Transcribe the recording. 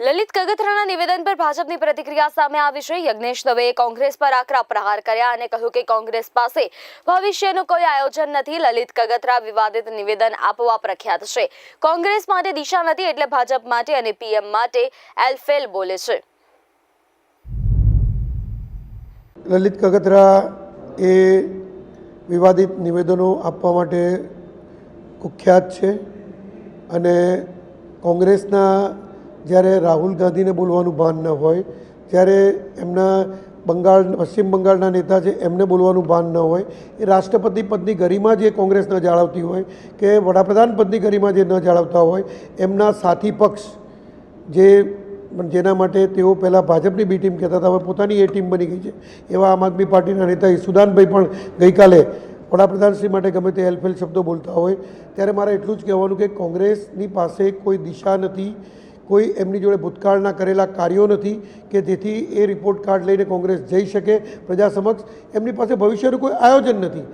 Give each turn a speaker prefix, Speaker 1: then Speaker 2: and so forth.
Speaker 1: લલિત કગથરાના નિવેદન પર ભાજપની પ્રતિક્રિયા સામે આવી છે. યજ્ઞેશ દવેએ કોંગ્રેસ પર આકરા પ્રહાર કર્યા અને કહ્યું કે કોંગ્રેસ પાસે ભવિષ્યનું કોઈ આયોજન નથી. લલિત કગથરા વિવાદિત નિવેદન આપવા પ્રખ્યાત છે. કોંગ્રેસ માટે દિશા નથી એટલે ભાજપ માટે અને પીએમ માટે એલફેલ બોલે છે.
Speaker 2: લલિત કગતરા એ વિવાદિત નિવેદનો આપવા માટે કુખ્યાત છે અને કોંગ્રેસના જ્યારે રાહુલ ગાંધીને બોલવાનું ભાન ન હોય, જ્યારે એમના બંગાળ, પશ્ચિમ બંગાળના નેતા છે, એમને બોલવાનું ભાન ન હોય, એ રાષ્ટ્રપતિ પદની ગરિમા જે કોંગ્રેસ ન જાળવતી હોય, કે વડાપ્રધાન પદની ગરિમા જે ન જાળવતા હોય, એમના સાથી પક્ષ જે જેના માટે તેઓ પહેલાં ભાજપની બી ટીમ કહેતા હતા, હવે પોતાની એ ટીમ બની ગઈ છે. એવા આમ આદમી પાર્ટીના નેતા સુદાનભાઈ પણ ગઈકાલે વડાપ્રધાનશ્રી માટે ગમે તે હેલ્પફેલ શબ્દો બોલતા હોય, ત્યારે મારે એટલું જ કહેવાનું કે કોંગ્રેસની પાસે કોઈ દિશા નથી કોઈ એમની જોડે ભૂતકાળના કરેલા કાર્યો નથી કે જેથી એ રિપોર્ટ કાર્ડ લઈને કોંગ્રેસ જઈ શકે પ્રજા સમક્ષ. એમની પાસે ભવિષ્યનું કોઈ આયોજન નથી.